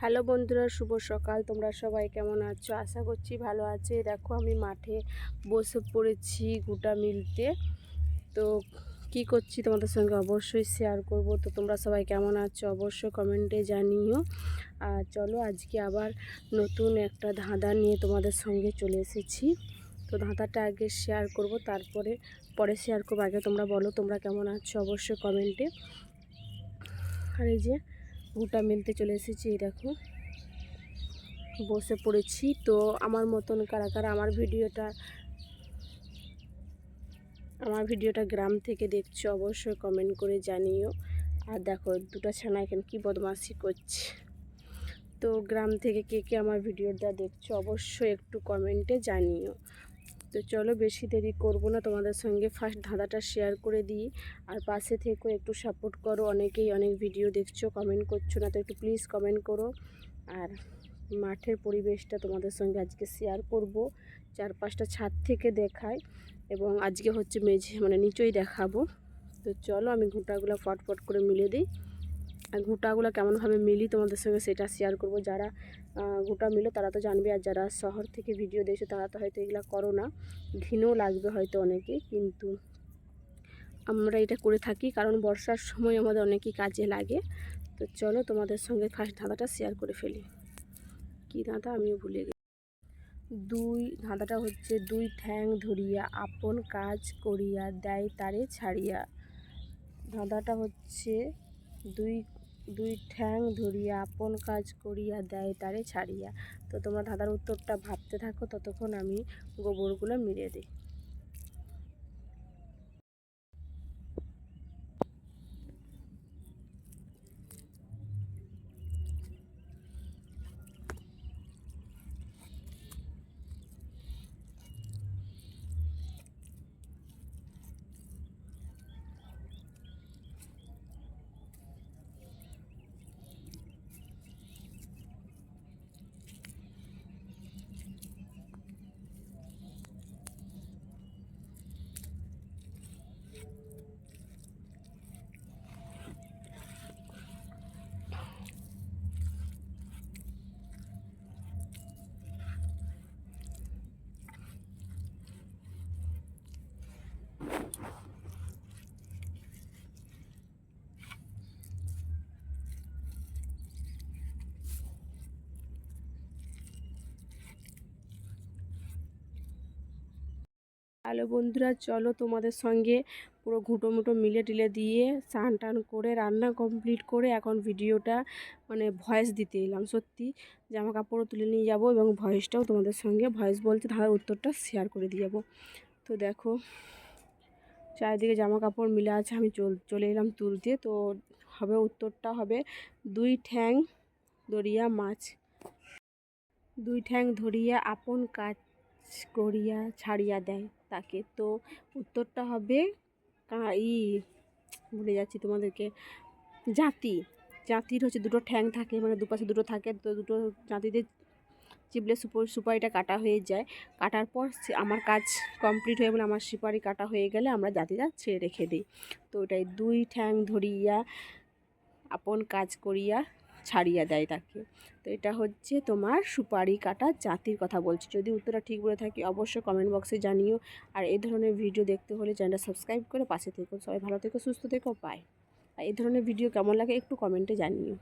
Hello বন্ধুরা, শুভ সকাল। তোমরা সবাই কেমন আছো? আশা করছি ভালো আছে। দেখো, আমি মাঠে বসে পড়েছি গোটা মিলতে তো কি করছি তোমাদের সঙ্গে অবশ্যই শেয়ার করব। তো তোমরা সবাই কেমন আছো? অবশ্যই কমেন্টে জানিও। আর চলো, আজকে আবার নতুন একটা ধাঁধা নিয়ে তোমাদের সঙ্গে চলে এসেছি। তো ধাঁধাটা আগে শেয়ার করব, তারপরে, পরে শেয়ার করব। আগে তোমরা বলো, তোমরা কেমন আছো? অবশ্যই কমেন্টে আর এই যে গোটা মিলতে চলে এসেছি, এই দেখো। বসে পড়েছি, তো আমার মতন কারা কারা আমার ভিডিওটা আমার ভিডিওটা গ্রাম থেকে দেখছ অবশ্যই কমেন্ট করে জানিও। আর দেখো, দুটো ছানা এখানে কী বদমাশি করছে। তো গ্রাম থেকে কে কে আমার ভিডিওটা দেখছ অবশ্যই একটু কমেন্টে জানিও। তো চলো বেশি দেরি করব না, তোমাদের সঙ্গে ফার্স্ট ধাঁধাটা শেয়ার করে দিই। আর পাশে থেকেও একটু সাপোর্ট করো, অনেকেই অনেক ভিডিও দেখছ কমেন্ট করছ না, তো একটু প্লিজ কমেন্ট করো। আর মাঠের পরিবেশটা তোমাদের সঙ্গে আজকে শেয়ার করব চার পাঁচটা ছাদ থেকে দেখায় এবং আজকে হচ্ছে মেঝে মানে নিচেই দেখাবো। তো চলো আমি ঘুঁটাগুলো ফটফট করে মিলে দিই। আর ঘুঁটাগুলো কেমনভাবে মিলি তোমাদের সঙ্গে সেটা শেয়ার করব। যারা গোটা মিলো তারা তো জানবে, আর যারা শহর থেকে ভিডিও দেখছ তারা তো হয়তো এগুলো করো না। ঘিনও লাগবে হয়তো অনেকে, কিন্তু আমরা এটা করে থাকি, কারণ বর্ষার সময় আমাদের অনেকই কাজে লাগে। তো চলো তোমাদের সঙ্গে ফার্স্ট ধাঁধাটা শেয়ার করে ফেলি। কী ধাঁধা? আমিও ভুলে গেছি। দুই, ধাঁধাটা হচ্ছে দুই ঠ্যাং ধরিয়া, আপন কাজ করিয়া, দেয় তারে ছাড়িয়া। ধাঁধাটা হচ্ছে দুই দুই ঠ্যাং ধরিয়া আপন কাজ করিয়া দেয় তারে ছাড়িয়া। তো তোমরা ধাঁধার উত্তরটা ভাবতে থাকো, ততক্ষণ আমি গোবরগুলো মিলিয়ে দিই। হ্যালো বন্ধুরা, চলো তোমাদের সঙ্গে পুরো ঘুঁটো মুটো মিলে টিলে দিয়ে স্নান টান করে রান্না কমপ্লিট করে এখন ভিডিওটা মানে ভয়েস দিতে এলাম। সত্যি জামা কাপড়ও তুলে নিয়ে যাব এবং ভয়েসটাও তোমাদের সঙ্গে ভয়েস বলতে ধারার উত্তরটা শেয়ার করে দিয়ে যাব। তো দেখো, চারিদিকে জামা কাপড় মিলে আছে, আমি চল, চলে এলাম তুলতে। তো হবে উত্তরটা হবে দুই ঠ্যাং দরিয়া মাছ। দুই ঠ্যাং ধরিয়া আপন কাজ করিয়া ছাড়িয়া দেয়। তাকে তো উত্তরটা হবে ই, ভুলে যাচ্ছি তোমাদেরকে, জাতি। জাতির হচ্ছে দুটো ঠ্যাং থাকে মানে দুপাশে দুটো থাকে, তো দুটো জাতিদের চিপলে সুপার সুপারিটা কাটা হয়ে যায়। কাটার পর আমার কাজ কমপ্লিট হয়ে বলে আমার সুপারি কাটা হয়ে গেলে আমরা জাতিটা ছেড়ে রেখে দিই। তো ওটাই দুই ঠ্যাং ধরিয়া, আপন কাজ করিয়া ছাড়িয়া দেয় তাকে। তো এটা হচ্ছে তোমার সুপারি কাটা জাতির কথা বলছি। যদি উত্তরটা ঠিক বলে থাকি, অবশ্যই কমেন্ট বক্সে জানিও। আর এই ধরনের ভিডিও দেখতে হলে চ্যানেলটা সাবস্ক্রাইব করে পাশে থেকো। সবাই ভালো থেকো, সুস্থ থেকো পায় আর এই ধরনের ভিডিও কেমন লাগে একটু কমেন্টে জানিও।